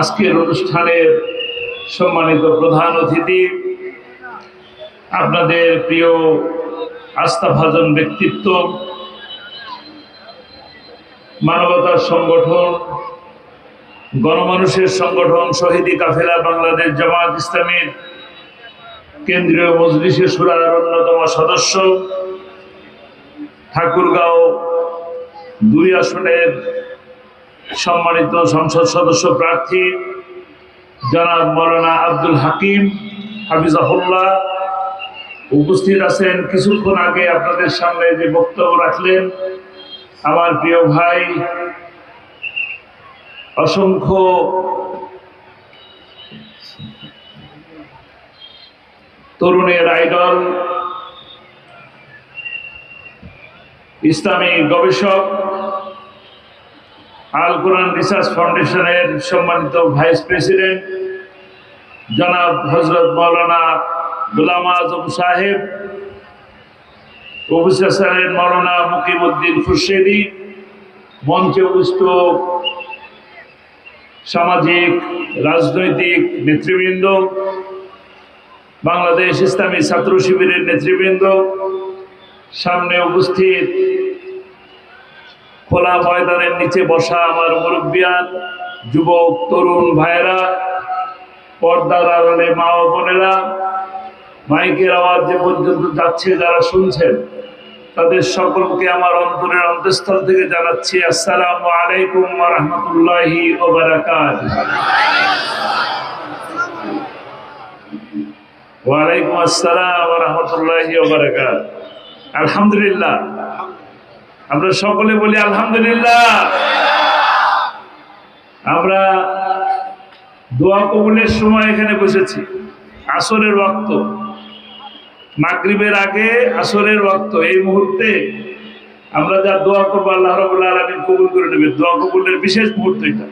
আজকের অনুষ্ঠানের সম্মানিত প্রধান অতিথি, আপনাদের প্রিয় আস্থাভাজন ব্যক্তিত্ব, মানবতার সংগঠন, গণমানুষের সংগঠন শহীদি কাফেলা বাংলাদেশ জামাত ইসলামীর কেন্দ্রীয় মজলিসে সুরার অন্যতম সদস্য, ঠাকুরগাঁও দুই আসনের সম্মানিত সংসদ সদস্য প্রার্থী জনাব মৌলানা আব্দুল হাকিম হাফিজাহুল্লাহ উপস্থিত আছেন। কিছুক্ষণ আগে আপনাদের সামনে যে বক্তব্য রাখলেন, আমার প্রিয় ভাই, অসংখ্য তরুণের আইডল, ইসলামী গবেষক আল কোরআন রিসার্চ ফাউন্ডেশনের সম্মানিত ভাইস প্রেসিডেন্ট জনাব হজরত মৌলানা গুলাম আজম সাহেব, প্রফেসর মৌলানা মুকিমুদ্দিন খুরশেদি, মঞ্চে উপস্থিত সামাজিক, রাজনৈতিক নেতৃবৃন্দ, বাংলাদেশ ইসলামী ছাত্র শিবিরের নেতৃবৃন্দ, সামনে উপস্থিত খোলা ময়দানের নিচে বসা আমার মুরব্বিয়ান যুবক, তরুণ ভাইরা পর্দার আড়ালে মা ও বোনেরা, মাইকের আওয়াজ যে পর্যন্ত যাচ্ছে যারা শুনছেন, তাদের সকলকে আমার অন্তরের অন্তঃস্থল থেকে জানাচ্ছি, আসসালামু আলাইকুম রহমতুল্লাহি ওয়ালাইকুম আসসালাম রহমতুল্লাহি আলহামদুলিল্লাহ। আমরা সকলে বলি আলহামদুলিল্লাহ। আমরা দোয়া কবুলের সময় এখানে বসেছি। আসরের রক্ত মাগরিবের আগে আসরের রক্ত এই মুহূর্তে আমরা যা দোয়া করব আল্লাহ রবুল্লাহ আলমিন কবুল করে নেবে। দোয়া কবুলের বিশেষ মুহূর্ত এটা।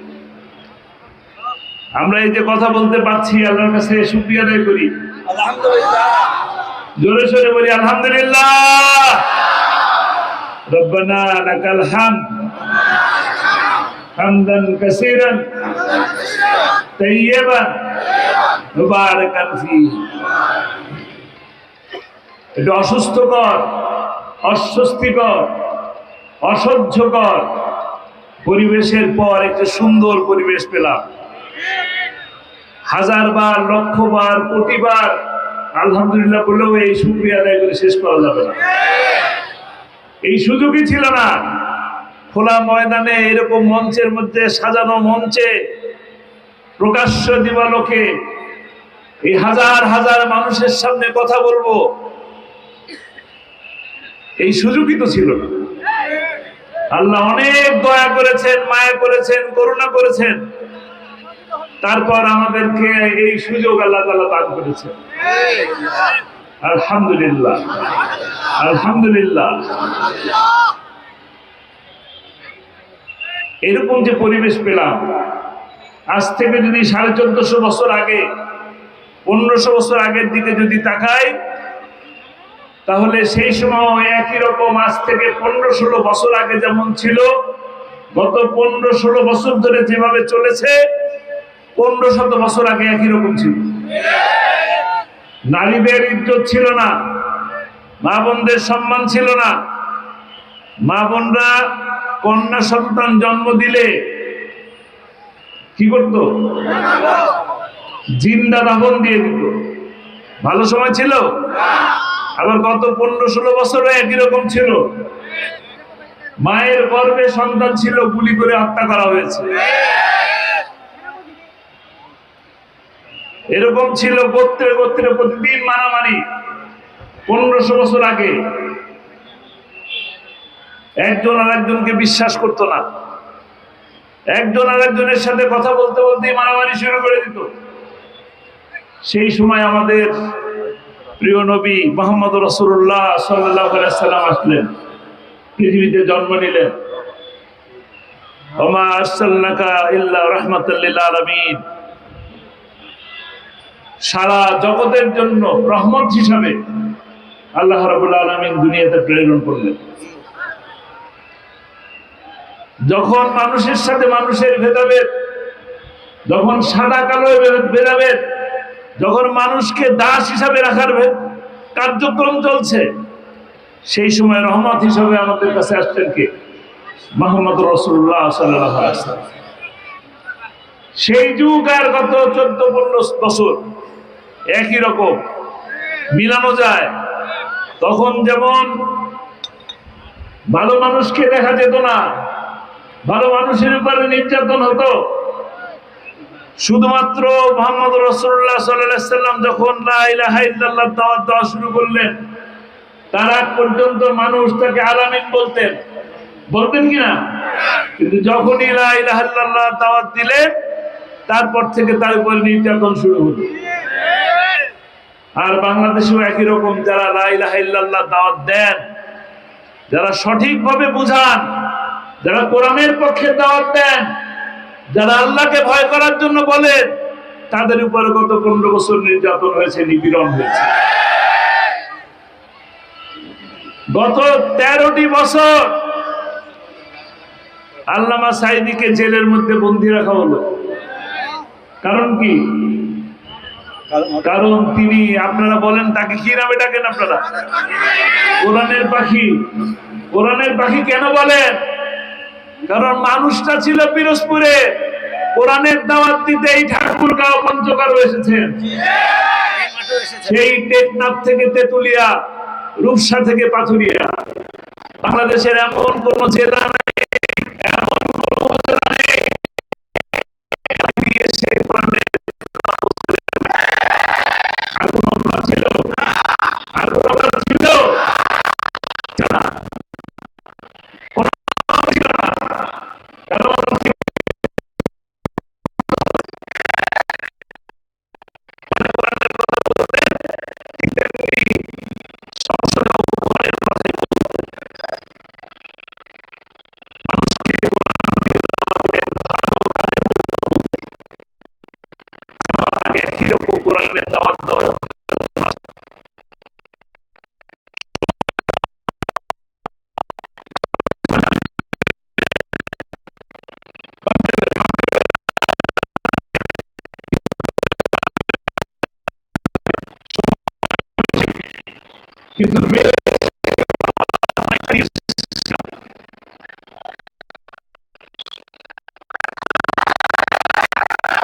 আমরা এই যে কথা বলতে পারছি আল্লাহর কাছে শুক্রিয়া আদায় করি। জোরে সোরে বলি আলহামদুলিল্লাহ। ربنا لك الحمد حمدا كثيرا طيبا مباركا فيه এটা অসুস্থকর অস্বস্তিকর অসহ্যকর পরিবেশের পর একটা সুন্দর পরিবেশ পেলাম হাজার বার লক্ষ বার কোটি বার আলহামদুলিল্লাহ বললেও এই শুক্রিয়া আদায় করে শেষ করা যাবে না এই সুযোগই ছিল না। খোলা ময়দানে এরকম মঞ্চের মধ্যে, সাজানো মঞ্চে, প্রকাশ্য দিবালোকে এই হাজার হাজার মানুষের সামনে কথা বলব। এই সুযোগই তো ছিল না। আল্লাহ অনেক দয়া করেছেন, মায়া করেছেন, করুণা করেছেন। তারপর আমাদেরকে এই সুযোগ আল্লাহ তালা দান করেছেন। আলহামদুলিল্লাহ। আলহামদুলিল্লাহ। এরকম যে পরিবেশ পেলাম, আজ থেকে যদি সাড়ে চোদ্দশো বছর আগে, পনেরোশো বছর আগের দিকে যদি তাকাই, তাহলে সেই সময় একই রকম আজ থেকে পনেরো ষোলো বছর আগে যেমন ছিল, গত পনেরো ষোলো বছর ধরে যেভাবে চলেছে, পনেরো শত বছর আগে একই রকম ছিল। নারীদের ইজ্জত ছিল না। মা বোনদের সম্মান ছিল না। মা বোনরা কন্যা সন্তান জন্ম দিলে কি করত? জিন্দা দাফন দিয়ে দিত। ভালো সময় ছিল? আবার গত পনেরো ষোলো বছরও একই রকম ছিল। মায়ের গর্ভে সন্তান ছিল, গুলি করে হত্যা করা হয়েছে। এরকম ছিল গোত্রে গোত্রে প্রতিদিন মারামারি। পনেরোশো বছর আগে। একজন আর একজনকে বিশ্বাস করতো না। একজন আর একজনের সাথে কথা বলতে বলতেই মারামারি শুরু করে দিত। সেই সময় আমাদের প্রিয় নবী মোহাম্মদ রসুল্লাহ সাল্লাহ সাল্লাম আসলেন। পৃথিবীতে জন্ম নিলেন। ওমা আলমিন। সারা জগতের জন্য রহমত হিসাবে আল্লাহ রাবুল আলমিন দুনিয়াতে প্রেরণ করলেন। যখন মানুষের সাথে মানুষের ভেদাভেদ, যখন সাদা কালো বেরাবেন যখন মানুষকে দাস হিসাবে রাখার কার্যক্রম চলছে, সেই সময় রহমত হিসাবে আমাদের কাছে আসছেন কে? মোহাম্মদ রসুল্লাহ সাল্লাহ সেই যুগ আর গত চোদ্দ পনেরো বছর একই রকম, মিলানো যায়। তখন যেমন ভালো মানুষকে দেখা যেত না, ভালো মানুষের উপরে নির্যাতন হতো। শুধুমাত্র মোহাম্মদ রসুল্লাহ সাল্লাম যখন দেওয়া শুরু করলেন, তার আগ পর্যন্ত মানুষ তাকে আলামিন বলতেন। বলতেন কিনা কিন্তু যখনই ইলাহা দাওয়াত দিলেন, তারপর থেকে তার উপরে নির্যাতন শুরু হলো। আর বাংলাদেশেও একই রকম যারা লা ইলাহা দাওয়াত দেন, যারা সঠিকভাবে বুঝান, যারা কোরআনের পক্ষে দাওয়াত দেন, যারা আল্লাহকে ভয় করার জন্য বলেন, তাদের উপরে গত পনেরো বছর নির্যাতন হয়েছে, নিপীড়ন হয়েছে। গত তেরোটি বছর আল্লামা সাইদিকে জেলের মধ্যে বন্দি রাখা হলো। কারণ কি? কারণ তিনি, আপনারা বলেন তাকে কি নামে ডাকেন আপনারা? কোরআনের পাখি। কোরআনের পাখি কেন বলেন? কারণ মানুষটা ছিল পিরোজপুরে। কোরআনের দাওয়াত দিতে এই ঠাকুরগাঁও পঞ্চকার এসেছেন। সেই টেকনাফ থেকে তেতুলিয়া, রূপসা থেকে পাথুরিয়া। বাংলাদেশের এমন কোন জেলা কোরআনের দাওয়াত দেওয়া কিন্তু মেয়ে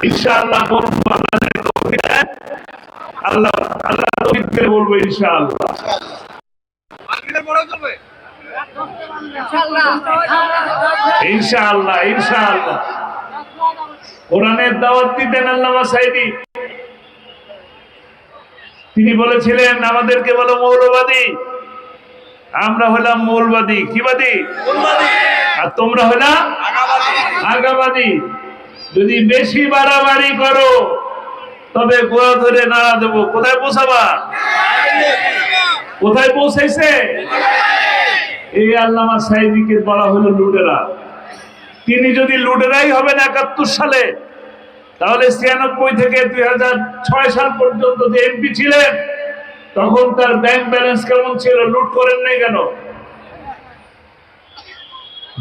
ইনশাআল্লাহ বলব আপনাদের তৌফিক দেন। আল্লাহ আল্লাহ বলব ইনশাআল্লাহ। ইনশাআল্লাহ। ইনশাআল্লাহ কোরআনের দাওয়াত দিতেন আল্লামা সাইদি। তিনি বলেছিলেন আমাদেরকে বলো মৌলবাদী। আমরা হলাম মৌলবাদী। কি বাদী? আর তোমরা হলাম আগাবাদী। যদি বেশি বাড়াবাড়ি করো তবে গোয়া ধরে নাড়া দেবো। কোথায় পৌঁছাবা? কোথায় পৌঁছাইছে? এই আল্লামা সাইদিকে বলা হলো লুটেরা। তিনি যদি লুটেরাই হবেন একাত্তর সালে, তাহলে ছিয়ানব্বই থেকে দুই সাল পর্যন্ত যে এমপি ছিলেন, তখন তার ব্যাংক ব্যালেন্স কেমন ছিল? লুট করেন নাই কেন?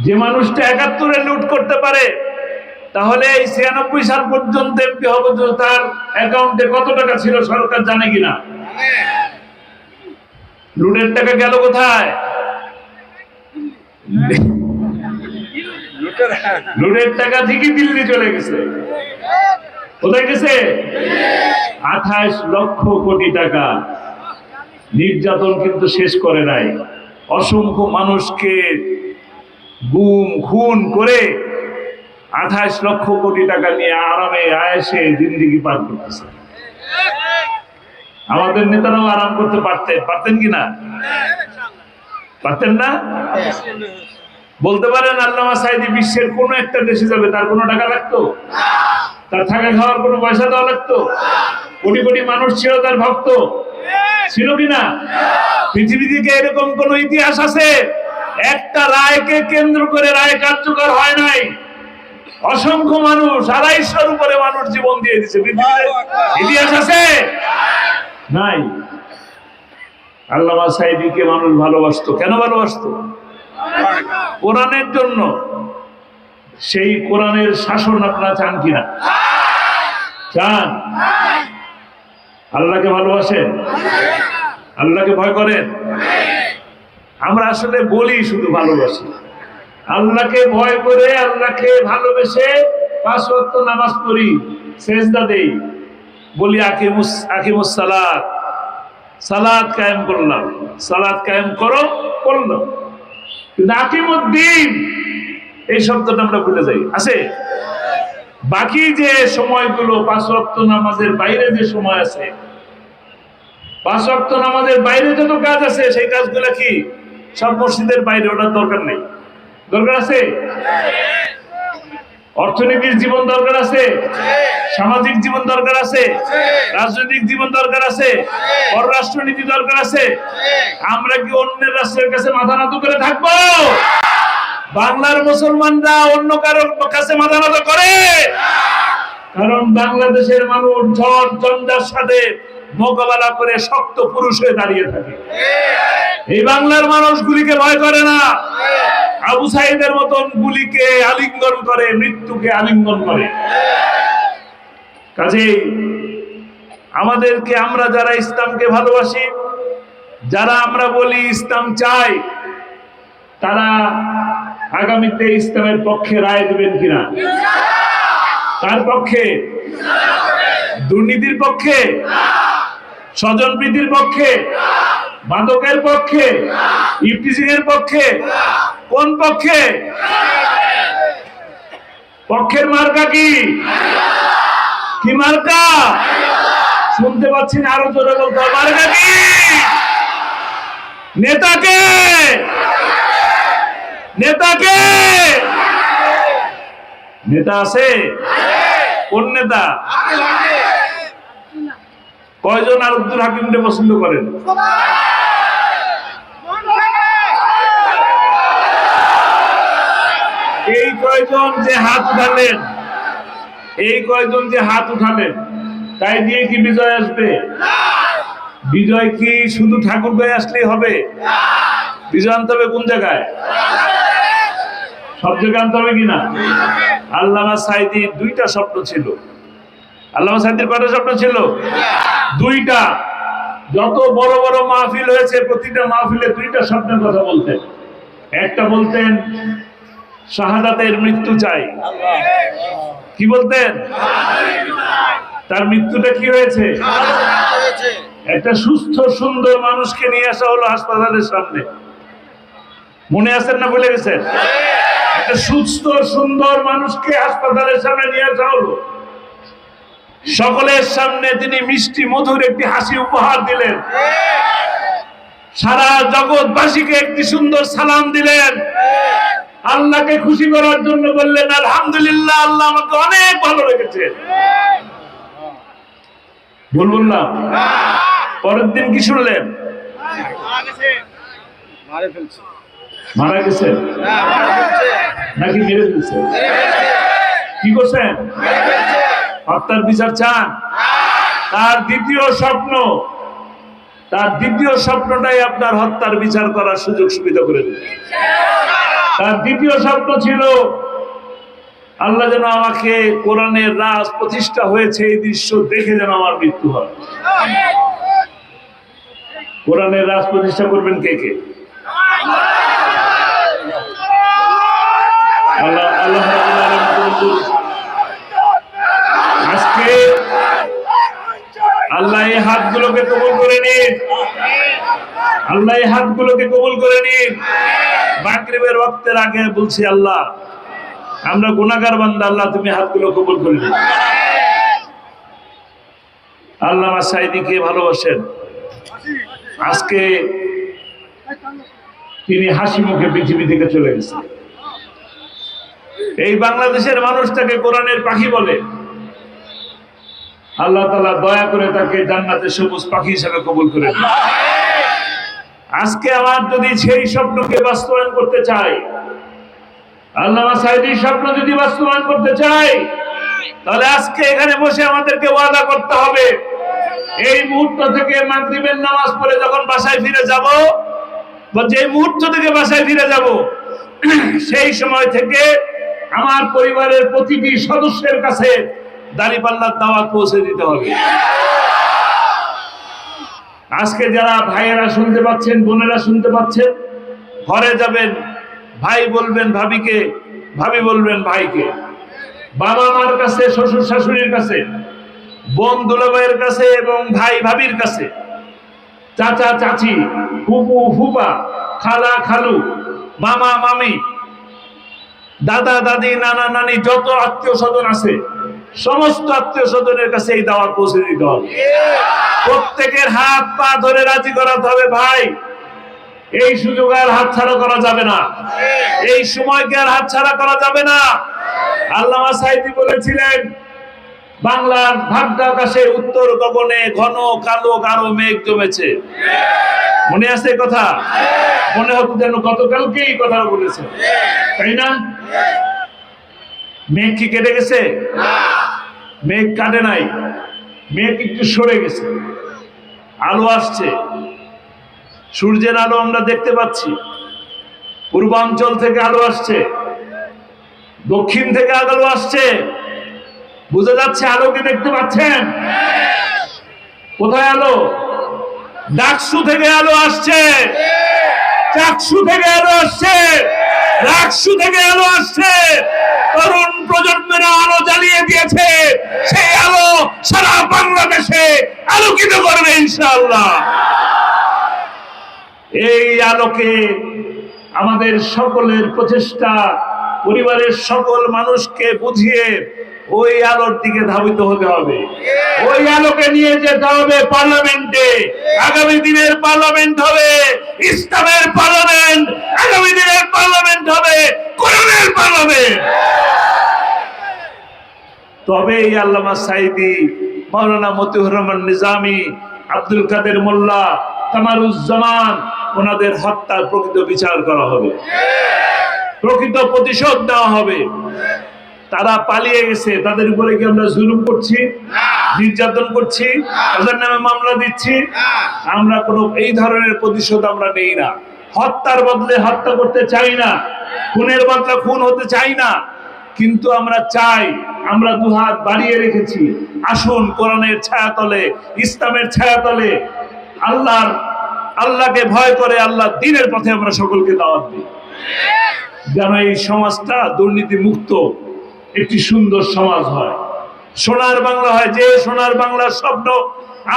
যে মানুষটা একাত্তরে লুট করতে পারে তাহলে এই ছিয়ানব্বই সাল পর্যন্ত এমপি হবে তার অ্যাকাউন্টে কত টাকা ছিল সরকার জানে কিনা? লুটের টাকা গেল কোথায়? লুটের টাকা ঠিকই দিল্লি চলে গেছে। কোথায় গেছে? আঠাশ লক্ষ কোটি টাকা। নির্যাতন কিন্তু শেষ করে নাই। অসংখ্য মানুষকে গুম খুন করে আঠাশ লক্ষ কোটি টাকা নিয়ে আরামে, আয়েসে জিন্দিগি পার করতেছে। আমাদের নেতারাও আরাম করতে পারতেন। পারতেন কি না? পারতেন না? বলতে পারেন আল্লামা সাইদি বিশ্বের কোন একটা দেশে যাবে, তার কোনো টাকা লাগতো? তার থাকা খাওয়ার কোনো পয়সা দেওয়া লাগতো? কোটি কোটি মানুষ ছিল, তার ভক্ত। ছিল কিনা পৃথিবী থেকে এরকম কোন ইতিহাস আছে? একটা রায়কে কেন্দ্র করে রায় কার্যকর হয় নাই। অসংখ্য মানুষ, আড়াইশোর উপরে মানুষ জীবন দিয়ে দিচ্ছে ইতিহাস আছে? নাই। আল্লামা সাইদিকে মানুষ ভালোবাসতো। কেন ভালোবাসতো? কোরআনের জন্য। সেই কোরআনের শাসন আপনারা চান কিনা? চান। আল্লাহকে ভালোবাসেন? আল্লাহকে ভয় করেন? আমরা আসলে বলি শুধু ভালোবাসি। আল্লাহকে ভয় করে, আল্লাহকে ভালোবেসে পাঁচ ওয়াক্ত নামাজ পড়ি, সেজদা দেই। বলি, আকিমুস আকিমুস সালাত। সালাত কায়েম করলাম। সালাত কায়েম করো করলাম কিন্তু আকিমুদ্দিন, এই শব্দটা আমরা ভুলে যাই। আছে? বাকি যে সময়গুলো, পাঁচ ওয়াক্ত নামাজের বাইরে যে সময় আছে, পাঁচ ওয়াক্ত নামাজের বাইরে যত কাজ আছে, সেই কাজগুলো কি? সব মসজিদের বাইরে ওটার দরকার নেই। দরকার আছে? অর্থনীতির জীবন দরকার আছে? সামাজিক জীবন দরকার আছে? রাজনৈতিক জীবন দরকার আছে? পররাষ্ট্রনীতি দরকার আছে? আমরা কি অন্যের রাষ্ট্রের কাছে মাথা নত করে থাকব? বাংলার মুসলমানরা অন্য কারোর কাছে মাথা নত করে? কারণ বাংলাদেশের মানুষ ঝড়, ঝঞ্ঝার সাথে মোকাবেলা করে শক্ত পুরুষ হয়ে দাঁড়িয়ে থাকে। এই বাংলার মানুষগুলিকে ভয় করে না। আবু সাইদের মতন গুলিকে আলিঙ্গন করে মৃত্যুকে আলিঙ্গন করে। কাজেই আমাদেরকে আমরা যারা ইসলামকে ভালোবাসি যারা আমরা বলি ইসলাম চাই তারা আগামীতে ইসলামের পক্ষে রায় দেবেন কিনা? তার পক্ষে? দুর্নীতির পক্ষে? স্বজন প্রীতির পক্ষে মাদকের পক্ষে ইফটিজিং এর পক্ষে, কোন পক্ষে? পক্ষের মার্কা কি? কি মার্কা? শুনতে পাচ্ছি না, আরও জোরে বলতে মার্কা কি? নেতাকে? নেতাকে? নেতা আছে? কোন নেতা? কয়জন আর আব্দুল হাকিমকে পছন্দ করেন? এই কয়জন যে হাত উঠালেন, এই কয়জন যে হাত উঠালেন, তাই দিয়ে কি বিজয় আসবে? বিজয় কি শুধু ঠাকুর গায়ে আসলেই হবে? বিজয় আনতে হবে কোন জায়গায়? সব জায়গায় আনতে হবে কিনা আল্লামা সাইদির দুইটা স্বপ্ন ছিল। আল্লামা সাইদির কয়টা স্বপ্ন ছিল? দুইটা। যত বড় বড় মাহফিল হয়েছে, প্রতিটা মাহফিলে দুইটা স্বপ্নের কথা বলতেন। একটা বলতেন, শাহাদাতের মৃত্যু চাই। কি বলতেন? তার মৃত্যুটা কি হয়েছে? একটা সুস্থ, সুন্দর মানুষকে নিয়ে আসা হলো হাসপাতালের সামনে। মনে আছেন না বলে গেছেন? একটা সুস্থ, সুন্দর মানুষকে হাসপাতালের সামনে নিয়ে আসা হলো। সকলের সামনে তিনি মিষ্টি মধুর একটি হাসি উপহার দিলেন। সারা জগৎবাসীকে একটি সুন্দর সালাম দিলেন। আল্লাহকে খুশি করার জন্য বললেন আলহামদুলিল্লাহ আল্লাহ আমাকে অনেক ভালো রেখেছে। ভুল না পরের দিন কি শুনলেন? মারা গেছেন নাকি মেরে ফেলছে? কি করছেন? হত্যার বিচার চান? তার দ্বিতীয় স্বপ্ন, তার দ্বিতীয় স্বপ্নটাই আপনার হত্যার বিচার করার সুযোগ সুবিধা করে দেবে তার দ্বিতীয় স্বপ্ন ছিল, আল্লাহ যেন আমাকে কোরআনের রাজ প্রতিষ্ঠা হয়েছে, এই দৃশ্য দেখে যেন আমার মৃত্যু হয়। কোরআনের রাজ প্রতিষ্ঠা করবেন কে কে? আল্লাহ আল্লাহ রাব্বুল আলামিন কবুল করুন। আজকে আল্লাহ এই হাতগুলোকে কবুল করে নিন। আল্লাহ এই হাতগুলোকে কবুল করে নিন। মাগরিবের ওয়াক্তের আগে বলছি, আল্লাহ, আমরা গুনাহগার বান্দা, আল্লাহ, তুমি হাতগুলো কবুল করে নিন। আল্লাহ সাইদিকে ভালোবাসেন। আজকে তিনি হাসি মুখে পৃথিবী থেকে চলে গেছেন। এই বাংলাদেশের মানুষটাকে কোরআনের পাখি বলে। আল্লাহ তালা দয়া করে তাকে জান্নাতে সবুজ পাখি হিসাবে কবুল করে আজকে আমার যদি সেই স্বপ্নকে বাস্তবায়ন করতে চাই আল্লাহ সাইদির স্বপ্ন যদি বাস্তবায়ন করতে চাই তাহলে আজকে এখানে বসে আমাদেরকে ওয়াদা করতে হবে। এই মুহূর্ত থেকে মাগরিবের নামাজ পড়ে যখন বাসায় ফিরে যাব, বা যে মুহূর্ত থেকে বাসায় ফিরে যাব, সেই সময় থেকে আমার পরিবারের প্রতিটি সদস্যের কাছে দাঁড়িপাল্লার দাওয়াত পৌঁছে দিতে হবে। আজকে যারা ভাইয়েরা শুনতে পাচ্ছেন, বোনেরা শুনতে পাচ্ছেন, ঘরে যাবেন, ভাই বলবেন ভাবিকে, ভাবি বলবেন ভাইকে। বাবা মার কাছে, শ্বশুর শাশুড়ির কাছে, বোন দুলাভাইয়ের কাছে এবং ভাই ভাবির কাছে। চাচা, চাচি, ফুপু, ফুপা, খালা, খালু, মামা, মামি, দাদা, দাদি, নানা, নানি, যত আত্মীয় স্বজন আছে সমস্ত আত্মীয় স্বজনের কাছে এই দাওয়াত পৌঁছে দিতে হবে। প্রত্যেকের হাত পা ধরে রাজি করাতে হবে, ভাই। এই সুযোগ আর হাত ছাড়া করা যাবে না। এই সময়কে আর হাত ছাড়া করা যাবে না? আল্লামা সাইদি বলেছিলেন, বাংলার ভাগ্য আকাশে উত্তর গগনে ঘন, কালো, গাঢ় মেঘ জমেছে। মনে আছে কথা? মনে হতো যেন গতকালকে এই কথা বলেছে। তাই না? মেঘ কি কেটে গেছে? মেঘ কাটে নাই। মেঘ একটু সরে গেছে। আলো আসছে। সূর্যের আলো আমরা দেখতে পাচ্ছি। পূর্বাঞ্চল থেকে আলো আসছে। দক্ষিণ থেকে আলো আসছে। বুঝা যাচ্ছে আলোকে দেখতে পাচ্ছেন? কোথায় আলো? ডাকসু থেকে আলো আসছে। চাকসু থেকে আলো আসছে। রাকসু থেকে আলো আসছে। তরুণ প্রজন্মের আলো জ্বালিয়ে দিয়েছে। সেই আলো সারা বাংলাদেশে আলোকিত করবে ইনশাআল্লাহ। এই আলোকে আমাদের সকলের প্রচেষ্টা পরিবারের সকল মানুষকে বুঝিয়ে ওই আলোর দিকে ধাবিত হতে হবে। ওই আলোকে নিয়ে যেতে হবে পার্লামেন্টে। আগামী দিনের পার্লামেন্ট হবে ইসলামের পার্লামেন্ট। আগামী দিনের পার্লামেন্ট হবে কোরআনের পার্লামেন্ট। তবে এই আল্লামা সাইদি, মাওলানা মতিউর রহমান নিজামি, আব্দুল কাদের মোল্লা, কামারুজ্জামান, ওনাদের হত্যার প্রকৃত বিচার করা হবে। প্রকৃত প্রতিশোধ দেওয়া হবে। তারা পালিয়ে গেছে। তাদের উপরে কি আমরা জুলুম করছি? নির্যাতন করছি? তাদের নামে মামলা দিচ্ছি? আমরা কোনো এই ধরনের প্রতিশোধ আমরা নেই না। হত্যার বদলে হত্যা করতে চাই না। খুনের বদলে খুন হতে চাই না। কিন্তু আমরা চাই, আমরা দুহাত বাড়িয়ে রেখেছি। আসুন কোরআনের ছায়াতলে, ইসলামের ছায়াতলে, আল্লাহর, আল্লাহকে ভয় করে আল্লাহ দিনের পথে আমরা সকলকে দাওয়াত দিই। যেন এই সমাজটা দুর্নীতি মুক্ত একটি সুন্দর সমাজ হয়। সোনার বাংলা হয় যে সোনার বাংলার স্বপ্ন,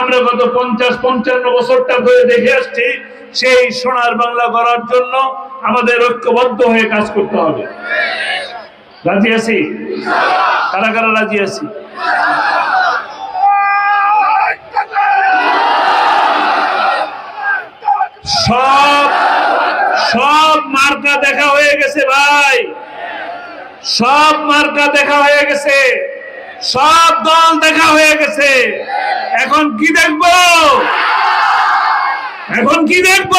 আমরা গত পঞ্চাশ, পঞ্চান্ন বছরটা ধরে দেখে আসছি, সেই সোনার বাংলা করার জন্য আমাদের ঐক্যবদ্ধ হয়ে কাজ করতে হবে। রাজি আছি? কারা কারা রাজি আছি? সব সব মার্কা দেখা হয়ে গেছে ভাই। সব মার্কা দেখা হয়ে গেছে। সব দল দেখা হয়ে গেছে। এখন কি দেখব? এখন কি দেখব?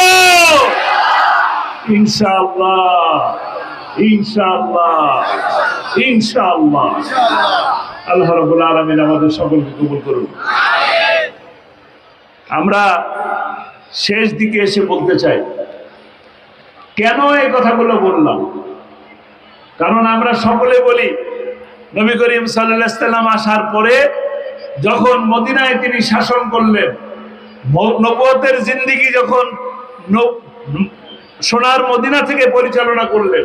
আল্লাহ আমরা শেষ দিকে এসে বলতে চাই কেন এই কথাগুলো বললাম? কারণ আমরা সকলে বলি, নবী করিম সাল্লাম আসার পরে যখন মদিনায় তিনি শাসন করলেন নবুয়তের জিন্দিগি যখন সোনার মদিনা থেকে পরিচালনা করলেন,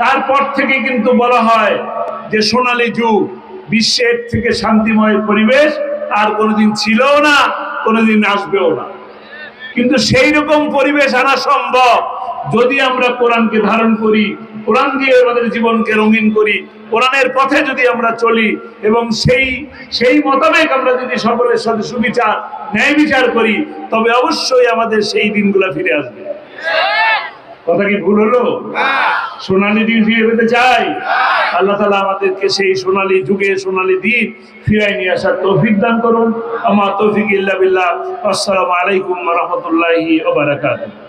তারপর থেকে কিন্তু বলা হয় যে সোনালী যুগ বিশ্বের থেকে শান্তিময় পরিবেশ আর কোনোদিন ছিলও না, কোনোদিন আসবেও না। কিন্তু সেই রকম পরিবেশ আনা সম্ভব। যদি আমরা কোরআনকে ধারণ করি, কোরআন দিয়ে আমাদের জীবনকে রঙিন করি, কোরআনের পথে যদি আমরা চলি এবং সেই সেই মোতাবেক আমরা যদি সকলের সাথে সুবিচার, ন্যায় বিচার করি, তবে অবশ্যই আমাদের সেই দিনগুলো ফিরে আসবে। কথা কি ভুল হলো? সোনালি দিন ফিরে পেতে চাই? আল্লাহ তালা আমাদেরকে সেই সোনালি যুগে সোনালি দিন ফিরাই নিয়ে আসার তৌফিক দান করুন। আমার তৌফিক ইল্লা বিল্লাহ। আসসালামু আলাইকুম রহমতুল্লাহি ওবারাকাতুহ